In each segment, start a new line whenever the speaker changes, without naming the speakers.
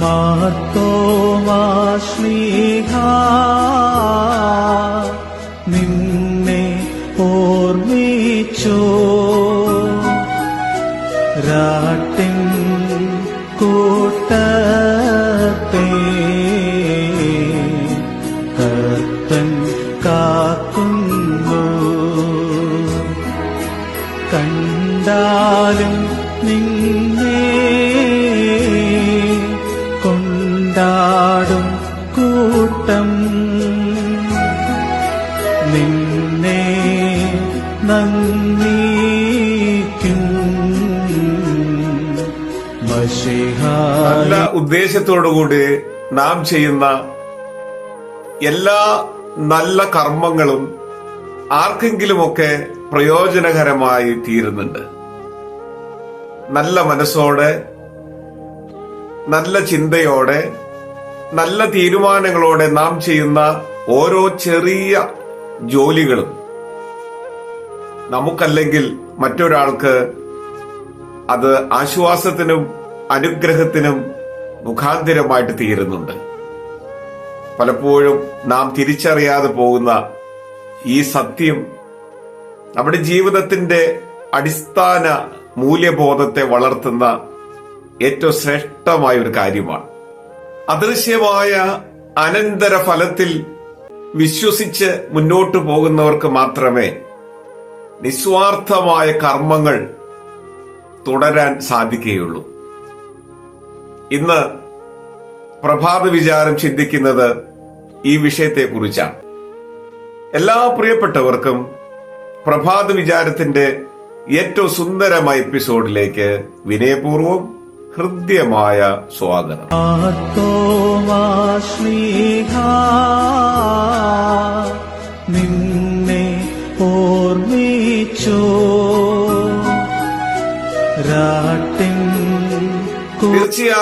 മാർത്തോമാശ്ലീഹ നിന്നെ ഓർമ്മിച്ചോ. രാട്ടിൻ കൂട്ടത്തെ കത്തൻ കാക്കുന്നു. കണ്ടാലും നിന്നെ
ഉദ്ദേശത്തോടുകൂടി നാം ചെയ്യുന്ന എല്ലാ നല്ല കർമ്മങ്ങളും ആർക്കെങ്കിലുമൊക്കെ പ്രയോജനകരമായി തീരുന്നുണ്ട്. നല്ല മനസ്സോടെ നല്ല ചിന്തയോടെ നല്ല തീരുമാനങ്ങളോടെ നാം ചെയ്യുന്ന ഓരോ ചെറിയ ജോലികളും നമുക്കല്ലെങ്കിൽ മറ്റൊരാൾക്ക് അത് ആശ്വാസത്തിനും അനുഗ്രഹത്തിനും മുഖാന്തിരമായിട്ട് തീരുന്നുണ്ട്. പലപ്പോഴും നാം തിരിച്ചറിയാതെ പോകുന്ന ഈ സത്യം നമ്മുടെ ജീവിതത്തിന്റെ അടിസ്ഥാന മൂല്യബോധത്തെ വളർത്തുന്ന ഏറ്റവും ശ്രേഷ്ഠമായ ഒരു കാര്യമാണ്. അദൃശ്യമായ അനന്തര ഫലത്തിൽ വിശ്വസിച്ച് മുന്നോട്ടു പോകുന്നവർക്ക് മാത്രമേ നിസ്വാർത്ഥമായ കർമ്മങ്ങൾ തുടരാൻ സാധിക്കുകയുള്ളൂ. ഇന്ന് പ്രഭാത വിചാരം ചിന്തിക്കുന്നത് ഈ വിഷയത്തെ കുറിച്ചാണ് എല്ലാ പ്രിയപ്പെട്ടവർക്കും പ്രഭാത വിചാരത്തിന്റെ ഏറ്റവും സുന്ദരമായ എപ്പിസോഡിലേക്ക് വിനയപൂർവം ഹൃദ്യമായ സ്വാഗതം.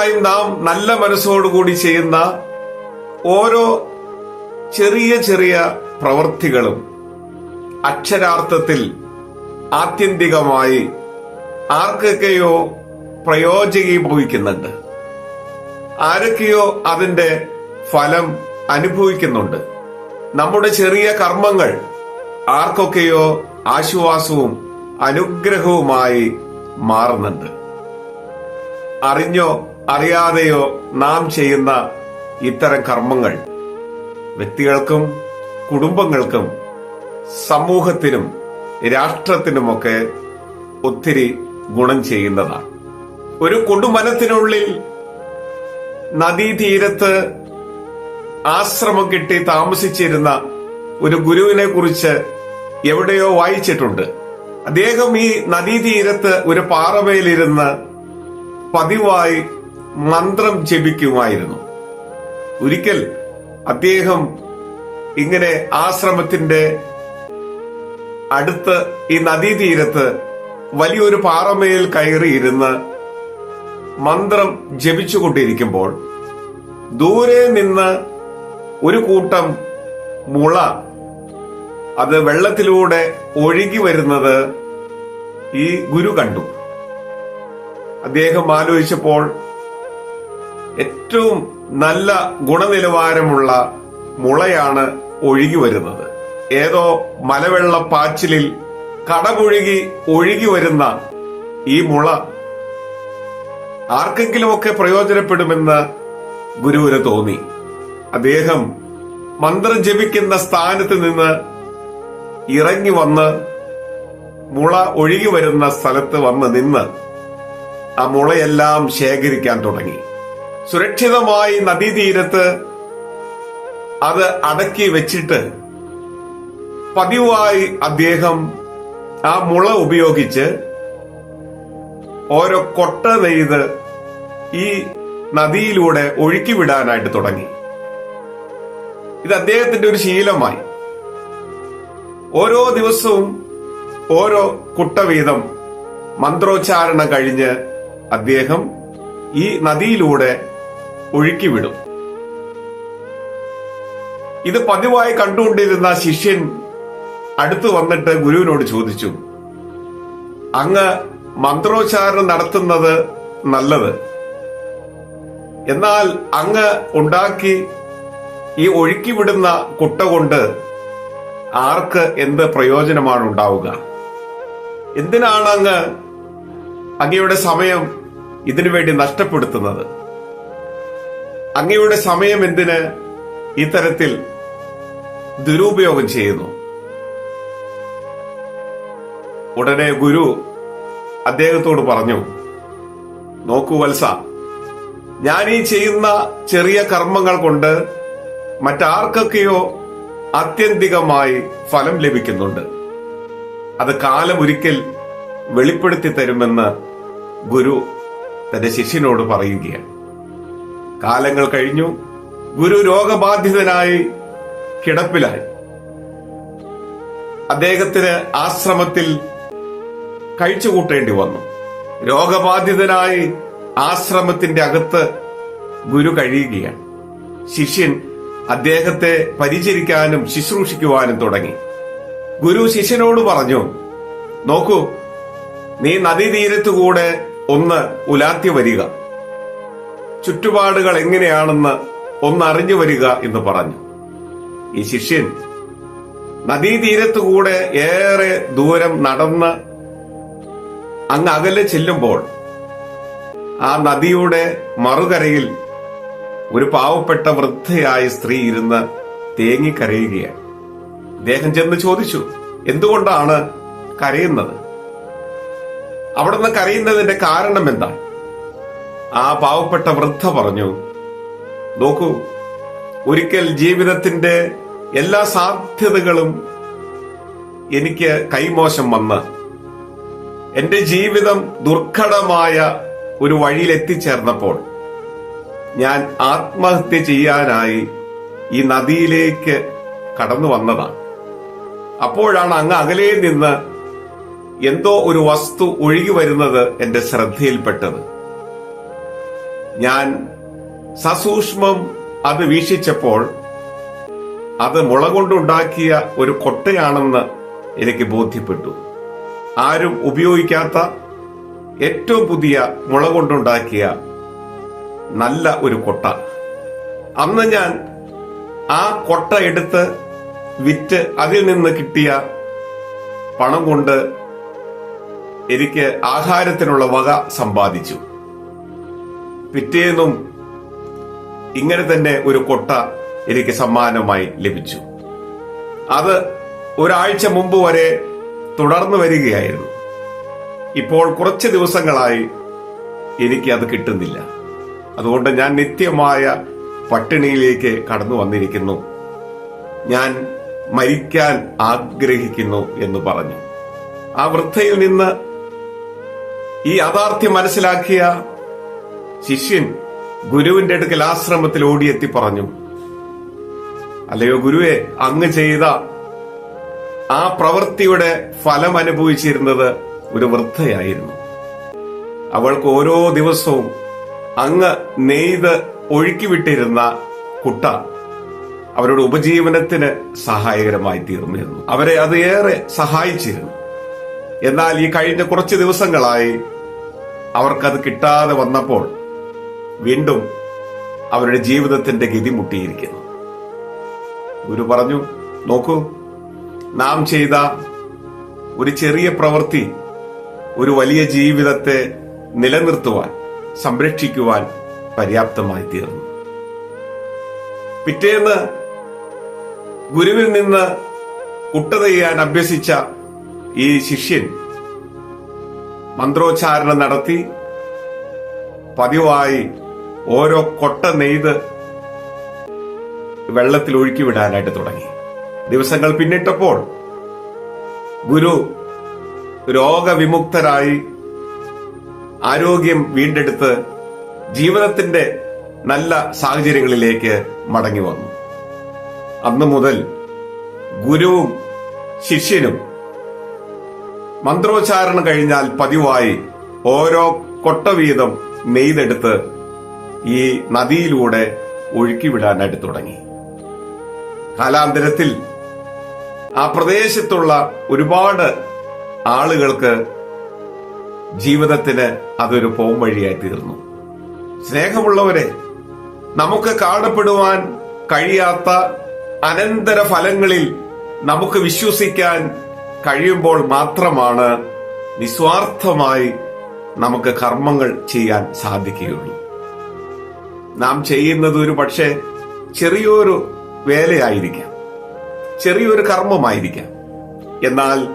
തീർച്ചയായും നാം നല്ല മനസ്സോടുകൂടി ചെയ്യുന്ന ഓരോ ചെറിയ ചെറിയ പ്രവൃത്തികളും അക്ഷരാർത്ഥത്തിൽ ആത്യന്തികമായി ആർക്കൊക്കെയോ പ്രയോജകീഭവിക്കുന്നുണ്ട് ആരൊക്കെയോ അതിന്റെ ഫലം അനുഭവിക്കുന്നുണ്ട്. നമ്മുടെ ചെറിയ കർമ്മങ്ങൾ ആർക്കൊക്കെയോ ആശ്വാസവും അനുഗ്രഹവുമായി മാറുന്നുണ്ട്. അറിഞ്ഞോ അറിയാതെയോ നാം ചെയ്യുന്ന ഇത്തരം കർമ്മങ്ങൾ വ്യക്തികൾക്കും കുടുംബങ്ങൾക്കും സമൂഹത്തിനും രാഷ്ട്രത്തിനുമൊക്കെ ഒത്തിരി ഗുണം ചെയ്യുന്നതാണ്. ഒരു കൊടുമനത്തിനുള്ളിൽ നദീതീരത്ത് ആശ്രമം കിട്ടി താമസിച്ചിരുന്ന ഒരു ഗുരുവിനെ കുറിച്ച് എവിടെയോ വായിച്ചിട്ടുണ്ട്. അദ്ദേഹം ഈ നദീതീരത്ത് ഒരു പാറമേലിരുന്ന് പതിവായി മന്ത്രം ജപിക്കുമായിരുന്നു. ഒരിക്കൽ അദ്ദേഹം ഇങ്ങനെ ആശ്രമത്തിന്റെ അടുത്ത് ഈ നദീതീരത്ത് വലിയൊരു പാറമേൽ കയറിയിരുന്ന് മന്ത്രം ജപിച്ചുകൊണ്ടിരിക്കുമ്പോൾ ദൂരെ നിന്ന് ഒരു കൂട്ടം മുള അത് വെള്ളത്തിലൂടെ ഒഴുകി വരുന്നത് ഈ ഗുരു കണ്ടു. അദ്ദേഹം ആലോചിച്ചപ്പോൾ ഏറ്റവും നല്ല ഗുണനിലവാരമുള്ള മുളയാണ് ഒഴുകി വരുന്നത് ഏതോ മലവെള്ള പാച്ചിലിൽ കടപുഴുകി ഒഴുകി വരുന്ന ഈ മുള ആർക്കെങ്കിലുമൊക്കെ പ്രയോജനപ്പെടുമെന്ന് ഗുരുവിന് തോന്നി. അദ്ദേഹം മന്ത്രം ജപിക്കുന്ന സ്ഥാനത്ത് നിന്ന് ഇറങ്ങി വന്ന് മുള ഒഴുകി വരുന്ന സ്ഥലത്ത് വന്ന് നിന്ന് ആ മുളയെല്ലാം ശേഖരിക്കാൻ തുടങ്ങി. സുരക്ഷിതമായി നദീതീരത്ത് അത് അടക്കി വെച്ചിട്ട് പതിവായി അദ്ദേഹം ആ മുള ഉപയോഗിച്ച് ഓരോ കൊട്ട നെയ്ത് ഈ നദിയിലൂടെ ഒഴുക്കിവിടാനായിട്ട് തുടങ്ങി. ഇത് അദ്ദേഹത്തിന്റെ ഒരു ശീലമായി. ഓരോ ദിവസവും ഓരോ കുട്ട വീതം മന്ത്രോച്ചാരണം കഴിഞ്ഞ് അദ്ദേഹം ഈ നദിയിലൂടെ ഒഴുക്കിവിടും. ഇത് പതിവായി കണ്ടുകൊണ്ടിരുന്ന ശിഷ്യൻ അടുത്തു വന്നിട്ട് ഗുരുവിനോട് ചോദിച്ചു അങ്ങ് മന്ത്രോച്ചാരണം നടത്തുന്നത് നല്ലത്. എന്നാൽ അങ്ങ് ഉണ്ടാക്കി ഈ ഒഴുക്കിവിടുന്ന കുട്ട കൊണ്ട് ആർക്ക് എന്ത് പ്രയോജനമാണ് ഉണ്ടാവുക? എന്തിനാണ് അങ്ങ് അങ്ങയുടെ സമയം ഇതിനു വേണ്ടി നഷ്ടപ്പെടുത്തുന്നത്? അങ്ങയുടെ സമയം എന്തിന് ഇത്തരത്തിൽ ദുരുപയോഗം ചെയ്യുന്നു? ഉടനെ ഗുരു അദ്ദേഹത്തോട് പറഞ്ഞു നോക്കൂ വത്സ ഞാൻ ഈ ചെയ്യുന്ന ചെറിയ കർമ്മങ്ങൾ കൊണ്ട് മറ്റാർക്കൊക്കെയോ ആത്യന്തികമായി ഫലം ലഭിക്കുന്നുണ്ട്. അത് കാലം ഒരിക്കൽ വെളിപ്പെടുത്തി തരുമെന്ന് ഗുരു തന്റെ ശിഷ്യനോട് പറയുകയാണ്. കാലങ്ങൾ കഴിഞ്ഞു. ഗുരു രോഗബാധിതനായി കിടപ്പിലായി. അദ്ദേഹത്തിന് ആശ്രമത്തിൽ കഴിച്ചുകൂട്ടേണ്ടി വന്നു. രോഗബാധിതനായി ആശ്രമത്തിന്റെ അകത്ത് ഗുരു കഴിയുകയാണ്. ശിഷ്യൻ അദ്ദേഹത്തെ പരിചരിക്കാനും ശുശ്രൂഷിക്കുവാനും തുടങ്ങി. ഗുരു ശിഷ്യനോട് പറഞ്ഞു നോക്കൂ നീ നദീതീരത്തുകൂടെ ഒന്ന് ഉലാത്തി വരിക. ചുറ്റുപാടുകൾ എങ്ങനെയാണെന്ന് ഒന്നറിഞ്ഞു വരിക എന്ന് പറഞ്ഞു. ഈ ശിഷ്യൻ നദീതീരത്തുകൂടെ ഏറെ ദൂരം നടന്ന് അങ്ങ് അകലെ ചെല്ലുമ്പോൾ ആ നദിയുടെ മറുകരയിൽ ഒരു പാവപ്പെട്ട വൃദ്ധയായ സ്ത്രീ ഇരുന്ന് തേങ്ങിക്കരയുകയാണ്. അദ്ദേഹം ചെന്ന് ചോദിച്ചു എന്തുകൊണ്ടാണ് കരയുന്നത്? അവിടുന്ന് കരയുന്നതിന്റെ കാരണം എന്താ ആ പാവപ്പെട്ട വൃദ്ധ പറഞ്ഞു നോക്കൂ ഒരിക്കൽ ജീവിതത്തിന്റെ എല്ലാ സാധ്യതകളും എനിക്ക് കൈമോശം വന്ന് എന്റെ ജീവിതം ദുർഘടമായ ഒരു വഴിയിൽ എത്തിച്ചേർന്നപ്പോൾ ഞാൻ ആത്മഹത്യ ചെയ്യാനായി ഈ നദിയിലേക്ക് കടന്നു വന്നതാണ്. അപ്പോഴാണ് അങ്ങ് അകലെ നിന്ന് എന്തോ ഒരു വസ്തു ഒഴുകി വരുന്നത് എന്റെ ശ്രദ്ധയിൽപ്പെട്ടത്. ഞാൻ സസൂക്ഷ്മം അത് വീക്ഷിച്ചപ്പോൾ അത് മുള കൊണ്ടുണ്ടാക്കിയ ഒരു കൊട്ടയാണെന്ന് എനിക്ക് ബോധ്യപ്പെട്ടു. ആരും ഉപയോഗിക്കാത്ത ഏറ്റവും പുതിയ മുള കൊണ്ടുണ്ടാക്കിയ നല്ല ഒരു കൊട്ട. അന്ന് ഞാൻ ആ കൊട്ട എടുത്ത് വിറ്റ് അതിൽ നിന്ന് കിട്ടിയ പണം കൊണ്ട് എനിക്ക് ആഹാരത്തിനുള്ള വക സമ്പാദിച്ചു. പിറ്റേന്നും ഇങ്ങനെ തന്നെ ഒരു കൊട്ട എനിക്ക് സമ്മാനമായി ലഭിച്ചു. അത് ഒരാഴ്ച മുമ്പ് വരെ തുടർന്നു വരികയായിരുന്നു. ഇപ്പോൾ കുറച്ച് ദിവസങ്ങളായി എനിക്ക് അത് കിട്ടുന്നില്ല. അതുകൊണ്ട് ഞാൻ നിത്യമായ പട്ടിണിയിലേക്ക് കടന്നു വന്നിരിക്കുന്നു. ഞാൻ മരിക്കാൻ ആഗ്രഹിക്കുന്നു എന്ന് പറഞ്ഞു. ആ വൃദ്ധയിൽ നിന്ന് ഈ യാഥാർത്ഥ്യം മനസ്സിലാക്കിയ ശിഷ്യൻ ഗുരുവിന്റെ അടുക്കൽ ആശ്രമത്തിൽ ഓടിയെത്തി പറഞ്ഞു അല്ലയോ ഗുരുവെ അങ്ങ് ചെയ്ത ആ പ്രവൃത്തിയുടെ ഫലം അനുഭവിച്ചിരുന്നത് ഒരു വൃദ്ധയായിരുന്നു. അവൾക്ക് ഓരോ ദിവസവും അങ്ങ് നെയ്ത് ഒഴുക്കിവിട്ടിരുന്ന കുട്ട അവരുടെ ഉപജീവനത്തിന് സഹായകരമായി തീർന്നിരുന്നു. അവരെ അത് ഏറെ സഹായിച്ചിരുന്നു. എന്നാൽ ഈ കഴിഞ്ഞ കുറച്ച് ദിവസങ്ങളായി അവർക്കത് കിട്ടാതെ വന്നപ്പോൾ വീണ്ടും അവരുടെ ജീവിതത്തിന്റെ ഗതി മുട്ടിയിരിക്കുന്നു. ഗുരു പറഞ്ഞു നോക്കൂ നാം ചെയ്ത ഒരു ചെറിയ പ്രവൃത്തി ഒരു വലിയ ജീവിതത്തെ നിലനിർത്തുവാൻ സംരക്ഷിക്കുവാൻ പര്യാപ്തമായി തീർന്നു. പിറ്റേന്ന് ഗുരുവിൽ നിന്ന് കുട്ട ചെയ്യാൻ അഭ്യസിച്ച ഈ ശിഷ്യൻ മന്ത്രോച്ചാരണം നടത്തി പതിവായി ഓരോ കൊട്ട നെയ്ത് വെള്ളത്തിൽ ഒഴുക്കി വിടാനായിട്ട് തുടങ്ങി. ദിവസങ്ങൾ പിന്നിട്ടപ്പോൾ ഗുരു രോഗവിമുക്തരായി ആരോഗ്യം വീണ്ടെടുത്ത് ജീവിതത്തിന്റെ നല്ല സാഹചര്യങ്ങളിലേക്ക് മടങ്ങി വന്നു. അന്നു മുതൽ ഗുരുവും ശിഷ്യനും മന്ത്രോച്ചാരണം കഴിഞ്ഞാൽ പതിവായി ഓരോ കൊട്ട വീതം നെയ്തെടുത്ത് ഈ നദിയിലൂടെ ഒഴുക്കിവിടാനായിട്ട് തുടങ്ങി. കാലാന്തരത്തിൽ ആ പ്രദേശത്തുള്ള ഒരുപാട് ആളുകൾക്ക് ജീവിതത്തിന് അതൊരു പോംവഴിയായി തീർന്നു. സ്നേഹമുള്ളവരെ നമുക്ക് കാണപ്പെടുവാൻ കഴിയാത്ത അനന്തര ഫലങ്ങളിൽ നമുക്ക് വിശ്വസിക്കാൻ കഴിയുമ്പോൾ മാത്രമാണ് നിസ്വാർത്ഥമായി നമുക്ക് കർമ്മങ്ങൾ ചെയ്യാൻ സാധിക്കുകയുള്ളൂ. നാം ചെയ്യുന്നത് ഒരു പക്ഷേ ചെറിയൊരു വേലയായിരിക്കാം. ചെറിയൊരു കർമ്മമായിരിക്കാം. എന്നാൽ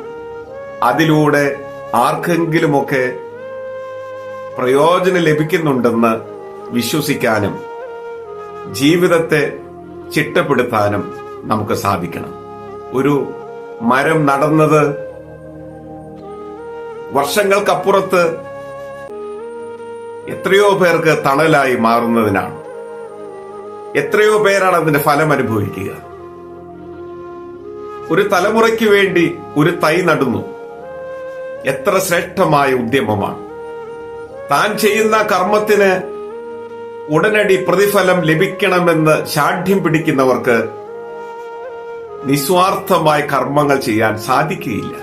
അതിലൂടെ ആർക്കെങ്കിലുമൊക്കെ പ്രയോജനം ലഭിക്കുന്നുണ്ടെന്ന് വിശ്വസിക്കാനും ജീവിതത്തെ ചിട്ടപ്പെടുത്താനും നമുക്ക് സാധിക്കണം. ഒരു മരം നടന്നത് വർഷങ്ങൾക്കപ്പുറത്ത് എത്രയോ പേർക്ക് തണലായി മാറുന്നതിനാണ്. എത്രയോ പേരാണ് അതിന്റെ ഫലം അനുഭവിക്കുക. ഒരു തലമുറയ്ക്ക് വേണ്ടി ഒരു തൈ നടുന്നു. എത്ര ശ്രേഷ്ഠമായ ഉദ്യമമാണ്. താൻ ചെയ്യുന്ന കർമ്മത്തിന് ഉടനടി പ്രതിഫലം ലഭിക്കണമെന്ന് ശാഠ്യം പിടിക്കുന്നവർക്ക് നിസ്വാർത്ഥമായ കർമ്മങ്ങൾ ചെയ്യാൻ സാധിക്കുകയില്ല.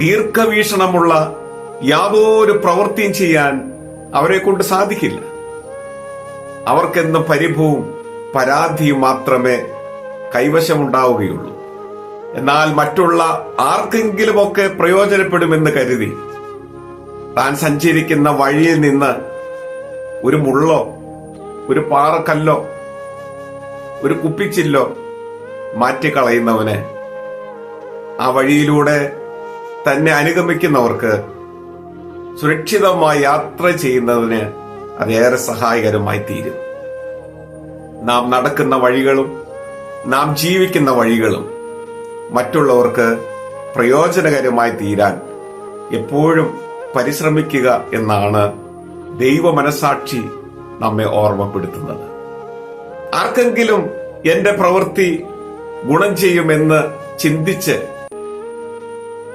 ദീർഘവീക്ഷണമുള്ള യാതൊരു പ്രവൃത്തിയും ചെയ്യാൻ അവരെ കൊണ്ട് സാധിക്കില്ല. അവർക്കെന്നും പരിഭവും പരാതിയും മാത്രമേ കൈവശമുണ്ടാവുകയുള്ളൂ. എന്നാൽ മറ്റുള്ള ആർക്കെങ്കിലുമൊക്കെ പ്രയോജനപ്പെടുമെന്ന് കരുതി താൻ സഞ്ചരിക്കുന്ന വഴിയിൽ നിന്ന് ഒരു മുള്ളോ ഒരു പാറക്കല്ലോ ഒരു കുപ്പിച്ചില്ലോ മാറ്റിക്കളയുന്നവന് ആ വഴിയിലൂടെ തന്നെ അനുഗമിക്കുന്നവർക്ക് സുരക്ഷിതമായി യാത്ര ചെയ്യുന്നതിന് അതേറെ സഹായകരമായി തീരും. നാം നടക്കുന്ന വഴികളും നാം ജീവിക്കുന്ന വഴികളും മറ്റുള്ളവർക്ക് പ്രയോജനകരമായി തീരാൻ എപ്പോഴും പരിശ്രമിക്കുക എന്നാണ് ദൈവ മനസാക്ഷി നമ്മെ ഓർമ്മപ്പെടുത്തുന്നത്. ആർക്കെങ്കിലും എന്റെ പ്രവൃത്തി ഗുണം ചെയ്യുമെന്ന് ചിന്തിച്ച്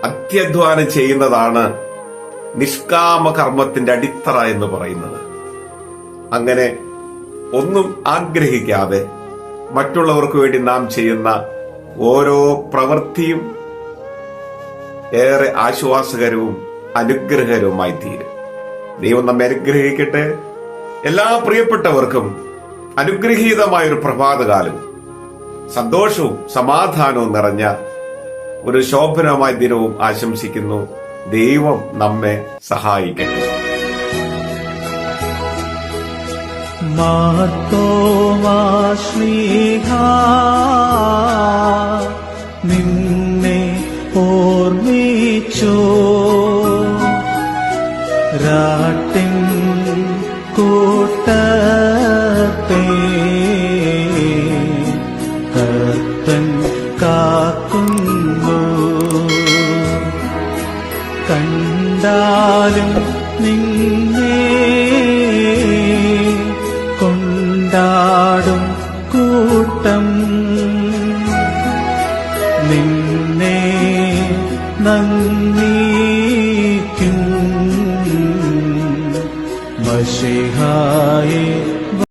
അത്യധ്വാനം ചെയ്യുന്നതാണ് നിഷ്കാമ കർമ്മത്തിന്റെ അടിത്തറ എന്ന് പറയുന്നത്. അങ്ങനെ ഒന്നും ആഗ്രഹിക്കാതെ മറ്റുള്ളവർക്ക് വേണ്ടി നാം ചെയ്യുന്ന ഓരോ പ്രവൃത്തിയും ഏറെ ആശ്വാസകരവും അനുഗ്രഹകരവുമായി തീരും. ദൈവം നമ്മെ അനുഗ്രഹിക്കട്ടെ. എല്ലാ പ്രിയപ്പെട്ടവർക്കും അനുഗ്രഹീതമായ ഒരു പ്രഭാതകാലവും സന്തോഷവും സമാധാനവും നിറഞ്ഞ ഒരു ശോഭനമായ ദിനവും ആശംസിക്കുന്നു. ദൈവം നമ്മെ സഹായിക്കട്ടെ.
നിന്നെ ഓർമ്മിച്ചോ. രാട്ടിൻ കൂട്ടത്തെ കാക്കുന്നു കണ്ടാലും നിന്നെ